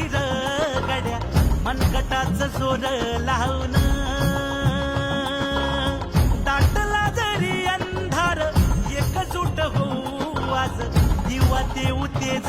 फिर गड्या मनगटाच जोर लावून. दाटला जरी अंधार एकजूट होऊ आज दिवा देऊ तेज